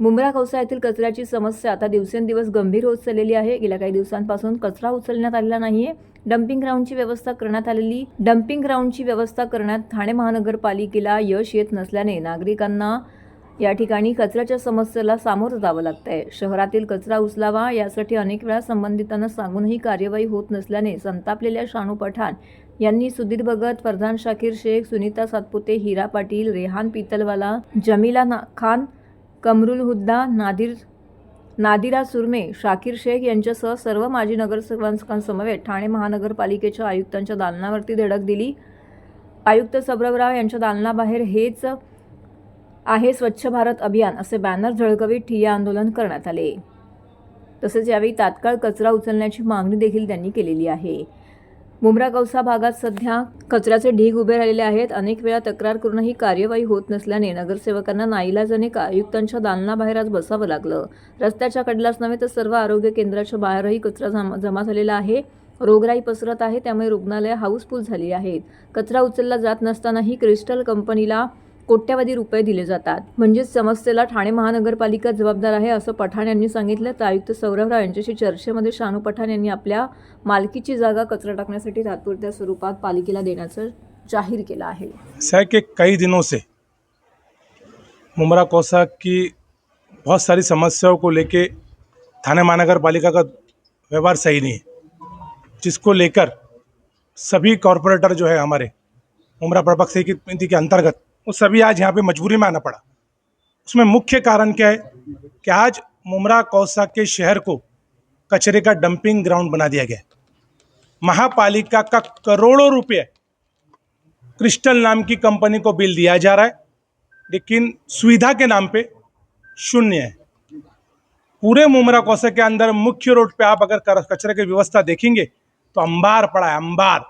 मुंब्रा कौसा येथील कचऱ्याची समस्या आता दिवसेंदिवस गंभीर होत चाललेली आहे. गेल्या काही दिवसांपासून कचरा उचलण्यात आलेला नाहीये. डम्पिंग ग्राउंडची व्यवस्था करण्यात आलेली. डम्पिंग ग्राउंडची व्यवस्था करण्यात ठाणे महानगरपालिकेला यश येत नसल्याने नागरिकांना या ठिकाणी कचऱ्याच्या समस्येला सामोरं जावं लागतंय. शहरातील कचरा उचलावा यासाठी अनेक वेळा संबंधितांना सांगूनही कार्यवाही होत नसल्याने संतापलेल्या शानू पठाण यांनी सुधीर भगत फरधान शाकीर शेख सुनीता सातपुते हिरा पाटील रेहान पितलवाला जमीला खान कमरुल हुद्दा नादिर नादिरा सुरमे शाकीर शेख यांच्यासह सर्व माजी नगरसेवकांसमवेत ठाणे महानगरपालिकेच्या आयुक्तांच्या दालनावरती धडक दिली. आयुक्त सबरवराव यांच्या दालनाबाहेर हेच आहे स्वच्छ भारत अभियान असे बॅनर झळकवीत ठिय्या आंदोलन करण्यात आले. तसेच यावेळी तात्काळ कचरा उचलण्याची मागणी देखील त्यांनी केलेली आहे. मुंब्रा कौसा भागात सध्या कचऱ्याचे ढीग उभे राहिलेले आहेत. अनेक वेळा तक्रार करूनही कार्यवाही होत नसल्याने नगरसेवकांना नाईलाजाने आयुक्तांच्या दालनाबाहेर आज बसावं लागलं. रस्त्याच्या कडलाच नव्हे तर सर्व आरोग्य केंद्राच्या बाहेरही कचरा जमा जमा झालेला आहे. रोगराई पसरत आहे त्यामुळे रुग्णालयं हाऊसफुल झाली आहेत. कचरा उचलला जात नसतानाही क्रिस्टल कंपनीला कोट्यावधी रुपये दिले जातात. म्हणजेच समस्येला ठाणे महानगरपालिका जबाबदार आहे असं पठाण यांनी सांगितलं. तर आयुक्त सौरभराव यांच्याशी चर्चेमध्ये शानू पठाण यांनी आपल्या मालकीची जागा कचरा टाकण्यासाठी तात्पुरत्या स्वरूपात पालिकेला देण्याचं जाहीर केलं आहे. ऐसा है कई दिनों से मुमरा कोसा की बहुत सारी समस्याओं को लेके थाने महानगर पालिका का व्यवहार सही नहीं है। जिसको लेकर सभी कॉरपोरेटर जो है हमारे मुमरा प्रपक्ष की के अंतर्गत वो सभी आज यहाँ पे मजबूरी में आना पड़ा। उसमें मुख्य कारण क्या है कि आज मुमरा कौसा के शहर को कचरे का डंपिंग ग्राउंड बना दिया गया। महापालिका का करोड़ों रुपये क्रिस्टल नाम की कंपनी को बिल दिया जा रहा है, लेकिन सुविधा के नाम पे शून्य है। पूरे मुमरा कौसे के अंदर मुख्य रोड पे आप अगर कचरे की व्यवस्था देखेंगे तो अंबार पड़ा है, अंबार।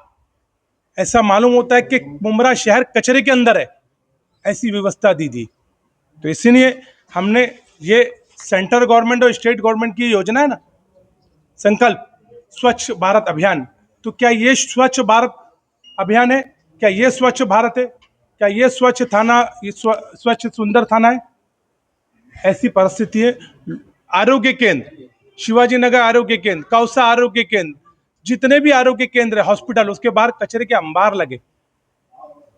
ऐसा मालूम होता है कि मुमरा शहर कचरे के अंदर है। ऐसी व्यवस्था दी थी। तो इसीलिए हमने ये सेंट्रल गवर्नमेंट और स्टेट गवर्नमेंट की योजना है ना, संकल्प, स्वच्छ भारत अभियान। तो क्या ये स्वच्छ भारत अभियान है? क्या ये स्वच्छ भारत है? क्या ये स्वच्छ थाना, ये स्वच्छ सुंदर थाना है? ऐसी परिस्थिति है। आरोग्य केंद्र, शिवाजी नगर आरोग्य केंद्र, कौसा आरोग्य केंद्र, जितने भी आरोग्य केंद्र है, हॉस्पिटल, उसके बाहर कचरे के अंबार लगे।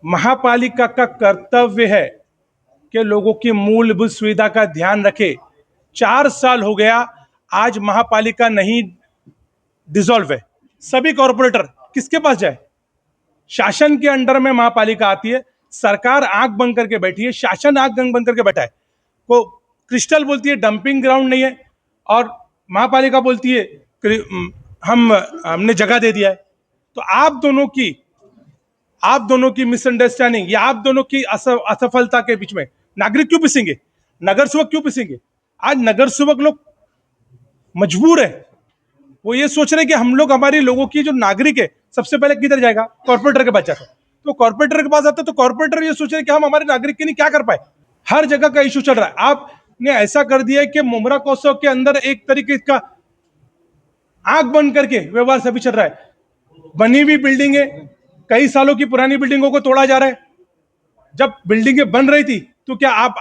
महापालिका का कर्तव्य है कि लोगों की मूलभूत सुविधा का ध्यान रखे। चार साल हो गया, आज महापालिका नहीं डिसॉल्व है। सभी कॉरपोरेटर किसके पास जाए? शासन के अंडर में महापालिका आती है, सरकार आँख बंद करके बैठी है, शासन आँख बंद करके बैठा है। को क्रिस्टल बोलती है डंपिंग ग्राउंड नहीं है और महापालिका बोलती है हम, हमने जगह दे दिया है। तो आप दोनों की आप दोनों की मिसअंडरस्टैंडिंग या आप दोनों की असफलता के बीच में, नागरिक क्यों पिसेंगे? नगर सेवक क्यों पिसेंगे? आज नगर सेवक लोग मजबूर है। वो ये सोच रहे कि हम लोग हमारे लोगों की जो नागरिक है, सबसे पहले किधर जाएगा? कॉर्पोरेटर के पास जाता तो कॉर्पोरेटर के पास आता तो कॉर्पोरेटर ये सोच रहे कि हम हमारे नागरिक के लिए क्या कर पाए? हर जगह का इशू चल रहा है। आपने ऐसा कर दिया कि मुमरा कौसव के अंदर एक तरीके का आँख बंद करके व्यवहार सभी चल रहा है। बनी हुई बिल्डिंग है कई सालों की पुरानी बिल्डिंगों को तोड़ा जा रहा है। जब बिल्डिंगें बन रही थी तो क्या आप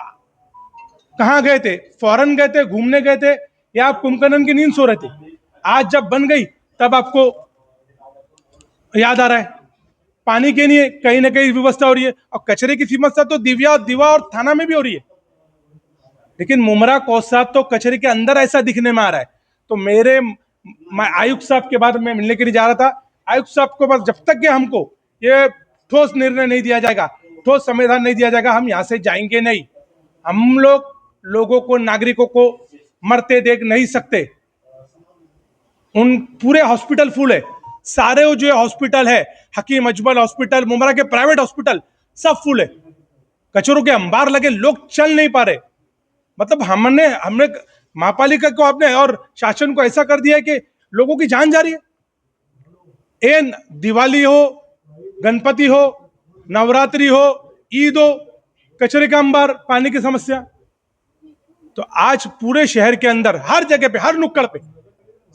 कहाँ गए थे? फॉरन गए थे? घूमने गए थे? या आप कुंभकर्ण की नींद सो रहे थे? आज जब बन गई, तब आपको याद आ रहा है। पानी के लिए कहीं ना कहीं व्यवस्था हो रही है। और कचरे की समस्या तो दिव्या, दिवा और थाना में भी हो रही है। लेकिन मुमरा कौसा तो कचरे के अंदर ऐसा दिखने में आ रहा है। तो मेरे, मैं आयुक्त साहब के बाद में मिलने के लिए जा रहा था। आयुक्त साहब को बस जब तक कि हमको ये ठोस निर्णय नहीं दिया जाएगा, ठोस संविधान नहीं दिया जाएगा, हम यहाँ से जाएँगे नहीं। हम लोग लोगों को, नागरिकों को मरते देख नहीं सकते। उन पूरे हॉस्पिटल फुल है। सारे वो जो हॉस्पिटल है, हकीम अजमल हॉस्पिटल मुमरा के प्राइवेट हॉस्पिटल, सब फुल है। कचरों के अंबार लगे, लोग चल नहीं पा रहे। मतलब हमने हमने महापालिका को आपने और शासन को ऐसा कर दिया है कि लोगों की जान जा रही है। ए दिवाली हो गणपति हो, नवरात्रि हो, ईद हो, कचरे का अंबार, पानी की समस्या। तो आज पूरे शहर के अंदर, हर जगह पे, हर नुक्कड़ पे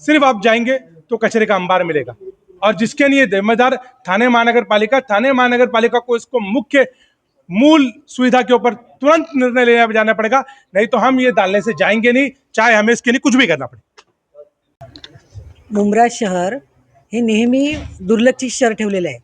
सिर्फ़ आप जाएँगे तो कचरे का अंबार मिलेगा। और जिसके लिए जिम्मेदार थाने महानगर पालिका थाने महानगर पालिका को इसको मुख्य मूल सुविधा के ऊपर तुरंत निर्णय लेने जाना पड़ेगा, नहीं तो हम ये डालने से जाएँगे नहीं, चाहे हमें इसके लिए कुछ भी करना पड़े। मुमरा शहर हे नेहमी दुर्लक्षित शहर ठेवलेलं आहे.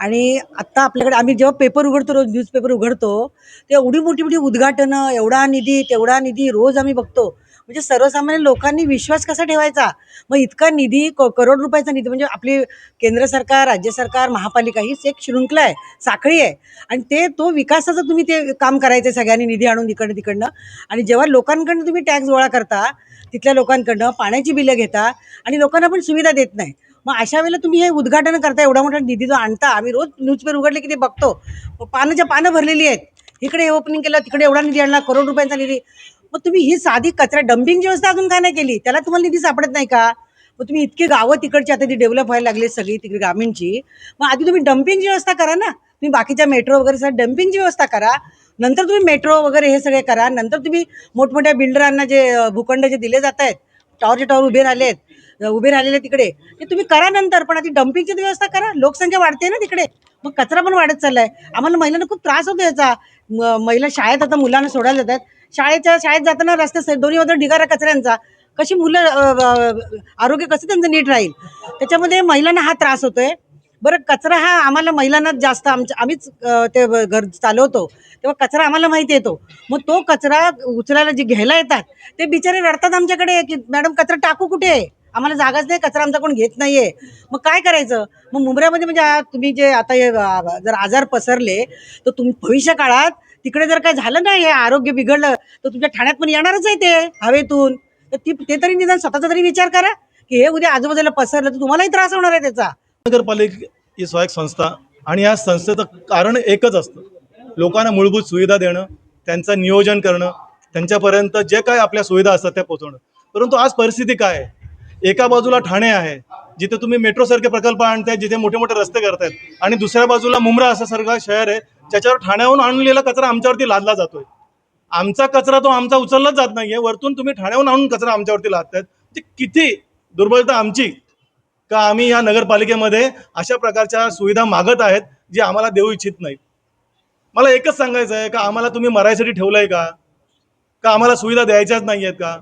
आणि आत्ता आपल्याकडे आम्ही जेव्हा पेपर उघडतो रोज न्यूजपेपर उघडतो ते एवढी मोठी मोठी उद्घाटनं एवढा निधी तेवढा निधी रोज आम्ही बघतो. म्हणजे सर्वसामान्य लोकांनी विश्वास कसा ठेवायचा? मग इतका निधी क करोड रुपयाचा निधी म्हणजे आपली केंद्र सरकार राज्य सरकार महापालिका हीच एक शृंखला आहे साखळी आहे. आणि ते तो विकासाचं तुम्ही ते काम करायचं आहे सगळ्यांनी निधी आणून इकडनं तिकडनं. आणि जेव्हा लोकांकडनं तुम्ही टॅक्स गोळा करता तिथल्या लोकांकडनं पाण्याची बिलं घेता आणि लोकांना पण सुविधा देत नाही. मग अशा वेळेला तुम्ही हे उद्घाटन करता एवढा मोठा निधी जो आणता आम्ही रोज न्यूजपेपर उघडले की ते बघतो. मग पानाच्या पानं भरलेली आहेत इकडे ओपनिंग केलं तिकडे एवढा निधी आणला करोड रुपयांचा निधी. मग तुम्ही ही साधी कचरा डम्पिंग व्यवस्था अजून काय नाही केली? त्याला तुम्हाला निधी सापडत नाही का? मग तुम्ही इतकी गावं तिकडची आता ती डेव्हलप व्हायला लागली सगळी तिकडे ग्रामीणची. मग आधी तुम्ही डम्पिंगची व्यवस्था करा ना. तुम्ही बाकीच्या मेट्रो वगैरे सगळं डम्पिंगची व्यवस्था करा. नंतर तुम्ही मेट्रो वगैरे हे सगळे करा. नंतर तुम्ही मोठमोठ्या बिल्डरांना जे भूखंड जे दिले जात आहेत टॉवरचे टॉवर उभे राहिले आहेत उभे राहिलेले तिकडे. ते तुम्ही करा नंतर पण आधी डम्पिंगची व्यवस्था करा. लोकसंख्या वाढते ना तिकडे. मग कचरा पण वाढत चाललाय. आम्हाला महिलांना खूप त्रास होतो याचा. महिला शाळेत आता मुलांना सोडायला जातात. शाळेच्या शाळेत जाताना रस्त्यात दोन्ही बाजूला ढिगारा कचऱ्यांचा. कशी मुलं आरोग्य कसं त्यांचं नीट राहील? त्याच्यामध्ये महिलांना हा त्रास होतोय. बरं कचरा हा आम्हाला महिलांनाच जास्त आमच्या आम्हीच ते घर चालवतो. तेव्हा कचरा आम्हाला माहिती येतो. मग तो कचरा उचलायला जे घ्यायला येतात ते बिचारे रडतात आमच्याकडे की मॅडम कचरा टाकू कुठे आम्हाला जागाच नाही कचरा आमचा कोण घेत नाहीये. मग काय करायचं? मग मुंबऱ्यामध्ये म्हणजे तुम्ही जे आता हे जर आजार पसरले तर तुम भविष्य काळात तिकडे जर काय झालं नाही हे आरोग्य बिघडलं तर तुमच्या ठाण्यात पण येणारच आहे ते हवेतून. तर ती ते तरी निदान स्वतःचा तरी विचार करा की हे उद्या आजूबाजूला पसरलं तर तुम्हालाही त्रास होणार आहे त्याचा. नगरपालिका ही संस्था आणि या संस्थेचं कारण एकच असतं. लोकांना मूलभूत सुविधा देणं त्यांचं नियोजन करणं त्यांच्यापर्यंत जे काय आपल्या सुविधा असतात त्या पोहोचवणं. परंतु आज परिस्थिती काय आहे? एका बाजूला ठाणे आहे जिथे तुम्ही मेट्रोसारखे प्रकल्प आणताय जिथे मोठे मोठे रस्ते करतायत आणि दुसऱ्या बाजूला मुंब्रा असं सारखा शहर आहे ज्याच्यावर ठाण्याहून आणलेला कचरा आमच्यावरती लादला जातोय. आमचा कचरा तो आमचा उचललाच जात नाहीये. वरतून तुम्ही ठाण्याहून आणून कचरा आमच्यावरती लादतायत. ते किती दुर्बलता आमची. का आम्ही या नगरपालिकेमध्ये अशा प्रकारच्या सुविधा मागत आहेत जे आम्हाला देऊ इच्छित नाहीत मला एकच सांगायचं आहे का आम्हाला तुम्ही मरायसाठी ठेवलंय का? का आम्हाला सुविधा द्यायच्याच नाही आहेत का?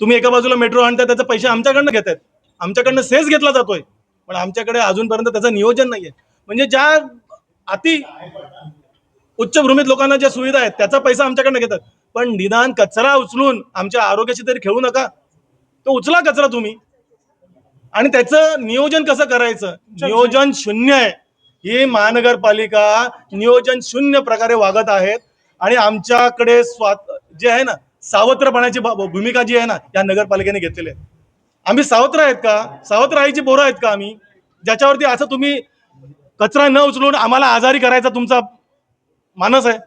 तुम्ही एका बाजूला मेट्रो आणता त्याचे पैसे आमच्याकडनं घेत आहेत. आमच्याकडनं सेस घेतला जातोय पण आमच्याकडे अजूनपर्यंत त्याचं नियोजन नाही आहे म्हणजे ज्या अति उच्चभ्रूमीत लोकांना ज्या सुविधा आहेत त्याचा पैसा आमच्याकडनं घेतात. पण निदान कचरा उचलून आमच्या आरोग्याशी तरी खेळू नका. तो उचला कचरा तुम्ही. आणि त्याचं नियोजन कसं करायचं? नियोजन शून्य आहे. ही महानगरपालिका नियोजन शून्य प्रकारे वागत आहेत. आणि आमच्याकडे स्वात जे आहे ना सावत्रपणाची भूमिका जी आहे ना या नगरपालिकेने घेतलेली आहे. आम्ही सावत्र आहेत का? सावत्र आईची पोरं आहेत का आम्ही? ज्याच्यावरती असं तुम्ही कचरा न उचलून आम्हाला आजारी करायचा तुमचा मानस आहे?